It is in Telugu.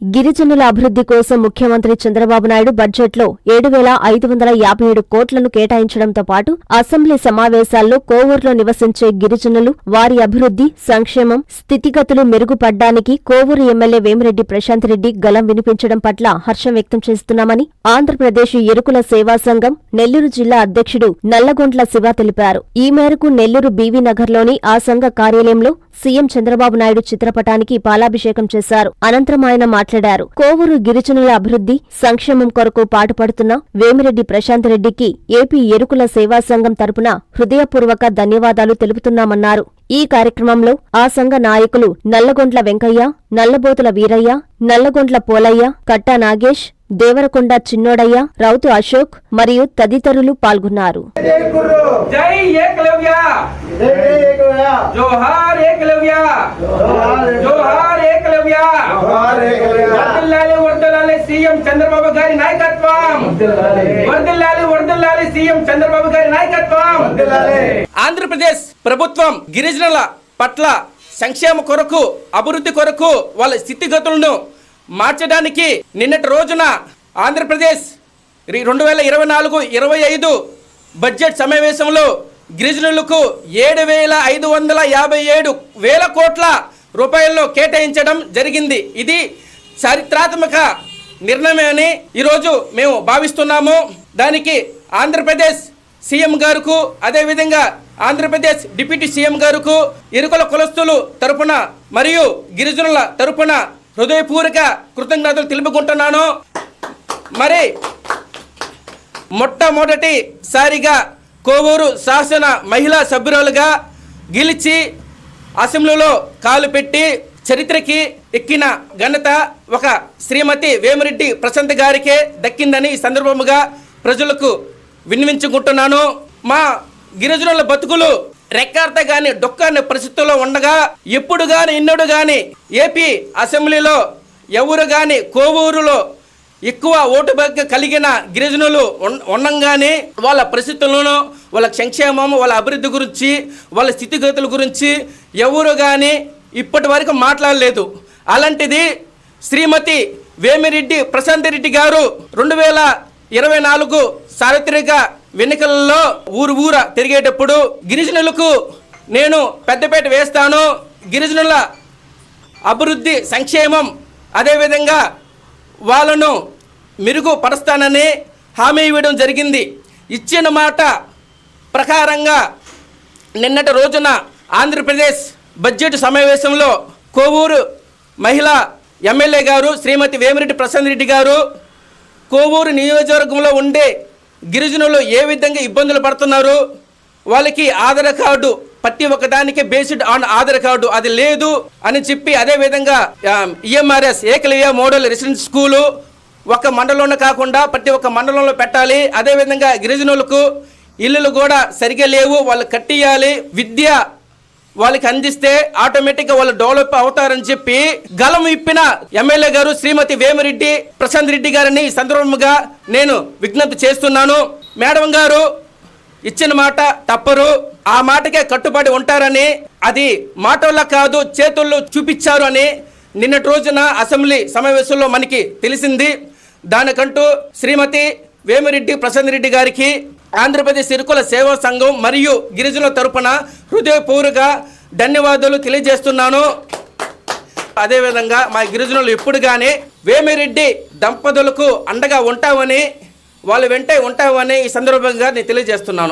గిరిజనుల అభివృద్ధి కోసం ముఖ్యమంత్రి చంద్రబాబు నాయుడు బడ్జెట్లో ఏడు వేల ఐదు వందల యాభై ఏడు కోట్లను కేటాయించడంతో పాటు అసెంబ్లీ సమావేశాల్లో కోవూరులో నివసించే గిరిజనులు వారి అభివృద్ధి సంక్షేమం స్థితిగతులు మెరుగుపడ్డానికి కోవూరు ఎమ్మెల్యే వేమిరెడ్డి ప్రశాంత్ రెడ్డి గలం వినిపించడం పట్ల హర్షం వ్యక్తం చేస్తున్నామని ఆంధ్రప్రదేశ్ ఎరుకుల సేవా సంఘం నెల్లూరు జిల్లా అధ్యక్షుడు నల్లగొండ్ల శివ తెలిపారు. ఈ మేరకు నెల్లూరు బీవీ నగర్లోని ఆ సంఘ కార్యాలయంలో సీఎం చంద్రబాబు నాయుడు చిత్రపటానికి పాలాభిషేకం చేశారు. అనంతరం ఆయన మాట్లాడారు. కోవూరు గిరిజనుల అభివృద్ధి సంక్షేమం కొరకు పాటుపడుతున్న వేమిరెడ్డి ప్రశాంత్ రెడ్డికి ఏపీ ఎరుకుల సేవా సంఘం తరపున హృదయపూర్వక ధన్యవాదాలు తెలుపుతున్నామన్నారు. ఈ కార్యక్రమంలో ఆ సంఘ నాయకులు నల్లగొండ్ల వెంకయ్య నల్లబోతుల వీరయ్య నల్లగొండ్ల పోలయ్య కట్టా నాగేష్ దేవరకొండ చిన్నోడయ్య రౌతు అశోక్ మరియు తదితరులు పాల్గొన్నారు. జై ఏకలవ్య జోహార్ ఏకలవ్య జోహార్ ఏకలవ్య వర్దిల్లాలి వర్దిల్లాలి సీఎం చంద్రబాబు గారి నాయకత్వం. వర్దిల్లాలి వర్దిల్లాలి సీఎం చంద్రబాబు గారి నాయకత్వం. ఆంధ్రప్రదేశ్ ప్రభుత్వం గిరిజనుల పట్ల సంక్షేమ కొరకు అభివృద్ధి కొరకు వాళ్ళ స్థితిగతులను మార్చడానికి నిన్నటి రోజున ఆంధ్రప్రదేశ్ రెండు వేల ఇరవై నాలుగు ఇరవై ఐదు బడ్జెట్ సమావేశంలో గిరిజనులకు ఏడు వేల ఐదు వందల యాభై ఏడు వేల కోట్ల రూపాయలను కేటాయించడం జరిగింది. ఇది చారిత్రాత్మక నిర్ణయమని ఈరోజు మేము భావిస్తున్నాము. దానికి ఆంధ్రప్రదేశ్ సీఎం గారుకు అదేవిధంగా ఆంధ్రప్రదేశ్ డిప్యూటీ సీఎం గారుకు ఇరుకుల కులస్తులు తరపున మరియు గిరిజనుల తరపున హృదయపూర్వక కృతజ్ఞతలు తెలుపుకుంటున్నాను. మరి మొట్టమొదటిసారిగా కోవూరు శాసన మహిళా సభ్యురాలుగా గెలిచి అసెంబ్లీలో కాలు పెట్టి చరిత్రకి ఎక్కిన ఘనత ఒక శ్రీమతి వేమిరెడ్డి ప్రశాంత్ గారికే దక్కిందని ఈ సందర్భముగా ప్రజలకు విన్నవించుకుంటున్నాను మా గిరిజనుల బతుకులు రెక్కార్త గాని డొక్కని పరిస్థితుల్లో ఉండగా ఎప్పుడు గాని ఇన్నడు గాని ఏపీ అసెంబ్లీలో ఎవరు గాని కోవూరులో ఎక్కువ ఓటు బగ్గ కలిగిన గిరిజనులు ఉండగానే ఉండంగానే వాళ్ళ పరిస్థితులను వాళ్ళ సంక్షేమం వాళ్ళ అభివృద్ధి గురించి వాళ్ళ స్థితిగతుల గురించి ఎవరు కానీ ఇప్పటి వరకు మాట్లాడలేదు. అలాంటిది శ్రీమతి వేమిరెడ్డి ప్రశాంత్ రెడ్డి గారు రెండు వేల ఇరవై నాలుగు సార్వత్రిక ఎన్నికలలో ఊరు ఊర తిరిగేటప్పుడు గిరిజనులకు నేను పెద్దపేట వేస్తాను. గిరిజనుల అభివృద్ధి సంక్షేమం అదేవిధంగా వాళ్ళను మెరుగుపరుస్తానని హామీ ఇవ్వడం జరిగింది. ఇచ్చిన మాట ప్రకారంగా నిన్నటి రోజున ఆంధ్రప్రదేశ్ బడ్జెట్ సమావేశంలో కోవూరు మహిళా ఎమ్మెల్యే గారు శ్రీమతి వేమిరెడ్డి ప్రశాంత్ రెడ్డి గారు కోవూరు నియోజకవర్గంలో ఉండే గిరిజనులు ఏ విధంగా ఇబ్బందులు పడుతున్నారు వాళ్ళకి ఆధార్ కార్డు ప్రతి ఒక్కదానికి బేస్డ్ ఆన్ ఆధార్ కార్డు అది లేదు అని చెప్పి అదే విధంగా EMRS Eklavya model residence school ఒక మండలంలో కాకుండా ప్రతి ఒక్క మండలంలో పెట్టాలి. అదే విధంగా గిరిజనులకు ఇల్లులు కూడా సరిగా లేవు. వాళ్ళు కట్టియాలి. విద్య వాళ్ళకి అందిస్తే ఆటోమేటిక్గా వాళ్ళు డెవలప్ అవుతారని చెప్పి గలం ఇప్పిన ఎమ్మెల్యే గారు శ్రీమతి వేమిరెడ్డి ప్రశాంత్ రెడ్డి గారిని ఈ సందర్భంగా నేను విజ్ఞప్తి చేస్తున్నాను. మేడం గారు ఇచ్చిన మాట తప్పరు. ఆ మాటకే కట్టుబడి ఉంటారని అది మాటల్లో కాదు చేతుల్లో చూపించారు అని నిన్నటి రోజున అసెంబ్లీ సమావేశంలో మనకి తెలిసింది. దానికంటూ శ్రీమతి వేమిరెడ్డి ప్రశాంత్ రెడ్డి గారికి ఆంధ్రప్రదేశ్ సిరుకుల సేవా సంఘం మరియు గిరిజనుల తరపున హృదయపూర్వక ధన్యవాదాలు తెలియజేస్తున్నాను. అదేవిధంగా మా గిరిజనులు ఎప్పుడు కానీ వేమిరెడ్డి దంపతులకు అండగా ఉంటామని వాళ్ళు వెంటే ఉంటామని ఈ సందర్భంగా నేను తెలియజేస్తున్నాను.